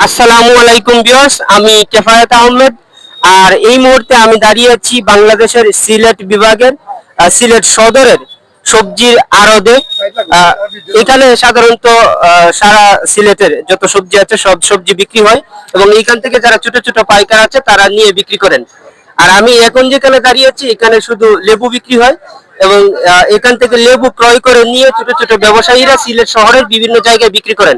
আসসালামু আলাইকুম বিয়স আমি কেফায়েত আহমেদ। আর এই মুহূর্তে আমি দাঁড়িয়ে আছি বাংলাদেশের সিলেট বিভাগের সিলেট সদরের সবজির আহ, এখানে সাধারণত সারা সিলেটের যত সবজি আছে সব সবজি বিক্রি হয় এবং এইখান থেকে যারা ছোট ছোট পাইকার আছে তারা নিয়ে বিক্রি করেন। আর আমি এখন যেখানে দাঁড়িয়ে আছি এখানে শুধু লেবু বিক্রি হয় এবং এখান থেকে লেবু ক্রয় করে নিয়ে ছোট ছোট ব্যবসায়ীরা সিলেট শহরের বিভিন্ন জায়গায় বিক্রি করেন।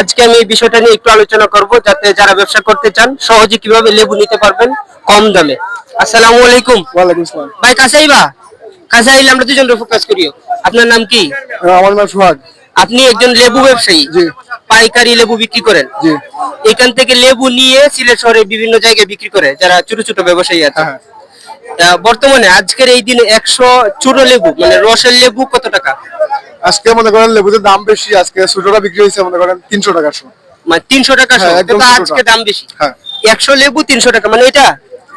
আজকে আমি এই বিষয়টা নিয়ে একটু আলোচনা করব যাতে যারা ব্যবসা করতে চান সহজে কীভাবে লেবু নিতে পারবেন কম দামে। আসসালামু আলাইকুম। ওয়ালাইকুম আসসালাম। ভাই কাছে আইবা কাছে আমরা দুজন ফোকাস করিও। আপনার নাম কি? আমার নাম সোহাগ। আপনি একজন লেবু ব্যবসায়ী। পাইকারি লেবু বিক্রি করেন। এখান থেকে লেবু নিয়ে সিলেট শহরের বিভিন্ন জায়গায় বিক্রি করে যারা ছোট ছোট ব্যবসায়ী আছে। হ্যাঁ আহ, বর্তমানে আজকের এই দিনে একশো ছোট লেবু মানে রসের লেবু কত টাকা? আজকে মনে করেন লেবুদের দাম বেশি আজকে ছোটটা বিক্রি হয়েছে মনে করেন তিনশো টাকা শো। মানে তিনশো টাকা হ্যাঁ, শো। আজকে দাম বেশি। হ্যাঁ। একশো লেবু তিনশো টাকা মানে এটা?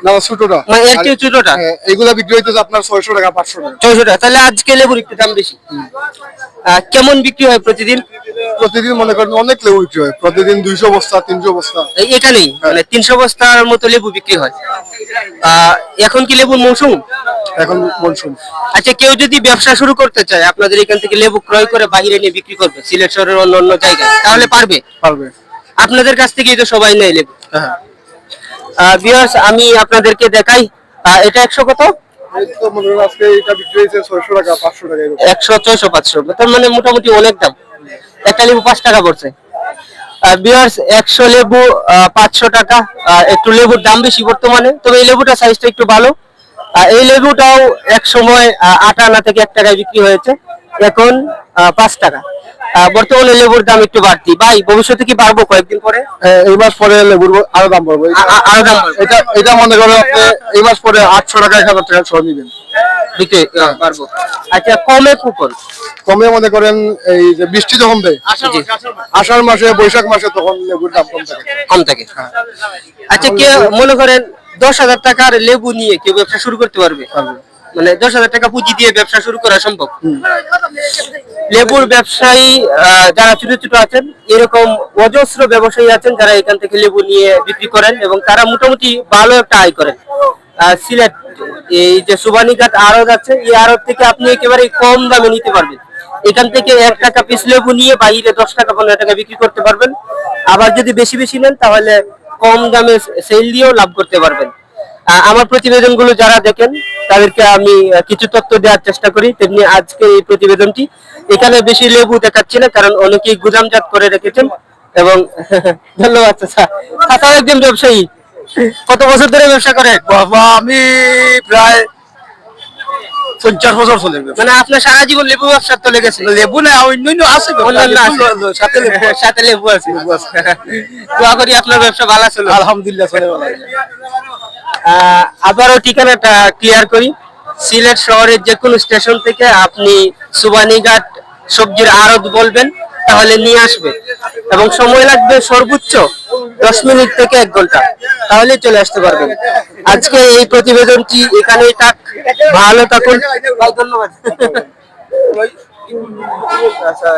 না ছোটটা মানে এর চেয়ে ছোটটা হ্যাঁ, এইগুলা বিক্রি হইতেছে আপনার ছয়শো টাকা পাঁচশো টাকা। ছয়শো টাকা তাহলে আজকে লেবুর একটু দাম বেশি। কেমন বিক্রি হয় প্রতিদিন? প্রতিদিন মনে করেন অনেক লেবু বিক্রি হয়। প্রতিদিন দুইশো বস্তা তিনশো বস্তা। এই- এখানেই মানে তিনশো বস্তার মতো লেবু বিক্রি হয়। এখন কি লেবুর মৌসুম? এখন মনসুন আচ্ছা কেউ যদি ব্যবসা শুরু করতে চায় আপনাদের এখান থেকে লেবু ক্রয় করে বাইরে নিয়ে বিক্রি করবে সিলেট শহরের অন্য অন্য জায়গায় তাহলে পারবে? পারবে। আপনাদের কাছ থেকেই তো সবাই নেয় লেবু। হ্যাঁ। বিয়ার্স আমি আপনাদেরকে দেখাই। এটা একশো কত? এটা একশো ছয়শো পাঁচশো। তার মানে মোটামুটি অনেক দাম। একটা লেবু পাঁচ টাকা পড়ছে। বিয়ার্স একশো লেবু পাঁচশো টাকা। একটু লেবুর দাম বেশি বর্তমানে তবে এই লেবুটা সাইজটা একটু ভালো। এই লেবুটাও এক সময় আট আনা থেকে এক টাকায় বিক্রি হয়েছে। এখন পাঁচ টাকা। বর্তমানে লেবুর দাম একটু বাড়তি। ভাই ভবিষ্যতে কি বাড়বো কয়েকদিন পরে? হ্যাঁ, এই মাস পরে লেবুর আরও দাম পড়বে আরও দাম এটা এটা মনে আপনি এই মাস পরে আটশো টাকা এক হাজার টাকা সহ নিবেন বিক্রি পারব। আচ্ছা কমে কুপন? কমে মনে করেন এই যে বৃষ্টি যখন দেয় আষাঢ় মাসে বৈশাখ মাসে তখন লেবুর দাম কম থাকে। কম থাকে। আচ্ছা কে মনে করেন দশ হাজার টাকার লেবু নিয়ে কেউ ব্যবসা শুরু করতে পারবে। মানে দশ হাজার টাকা পুঁজি দিয়ে ব্যবসা শুরু করা সম্ভব? লেবুর ব্যবসায়ী আহ, যারা ছোট ছোট আছেন এরকম অজস্র ব্যবসায়ী আছেন যারা এখান থেকে লেবু নিয়ে বিক্রি করেন এবং তারা মোটামুটি ভালো একটা আয় করেন। আহ, সিলেট এই যে সুবানীঘাট আড়ত আছে, এই আড়ত থেকে আপনি একেবারে কম দামে নিতে পারবেন। এখান থেকে এক টাকা পিস লেবু নিয়ে বাইরে দশ টাকা, পনেরো টাকা বিক্রি করতে পারবেন। আবার যদি বেশি বেশি নেন, তাহলে কম দামে সেল দিয়েও লাভ করতে পারবেন। আমার প্রতিবেদনগুলো যারা দেখেন, তাদেরকে আমি কিছু তথ্য দেওয়ার চেষ্টা করি। তেমনি আজকে এই প্রতিবেদনটি এখানে বেশি লেবু দেখাচ্ছি না, কারণ অনেকেই গুদামজাত করে রেখেছেন এবং ধন্যবাদ, চাচা। চাচাও একজন ব্যবসায়ী। কত বছর ধরে ব্যবসা করে? বাবা আমি প্রায় পঞ্চাশ বছর চলে গেছে। মানে আপনার সারা জীবন লেবু ব্যবসা চলে গেছে? লেবু না অন্যান্য আছে সাথে লেবু সাথে লেবু আছে। দোয়া করি আপনার ব্যবসা ভালো চলে আলহামদুলিল্লাহ চলে ভালো আবারও ঠিকানাটা ক্লিয়ার করি। সিলেট শহরের যে কোনো স্টেশন থেকে আপনি সুবানীঘাট সবজির আড়ত বলবেন তাহলে নিয়ে আসবে। এবং সময় লাগবে সর্বোচ্চ দশ মিনিট থেকে এক ঘণ্টা। তাহলে চলে আসতে পারবেন। আজকে এই প্রতিবেদনটি এখানেই থাক? ভালো থাকুন। ধন্যবাদ। আচ্ছা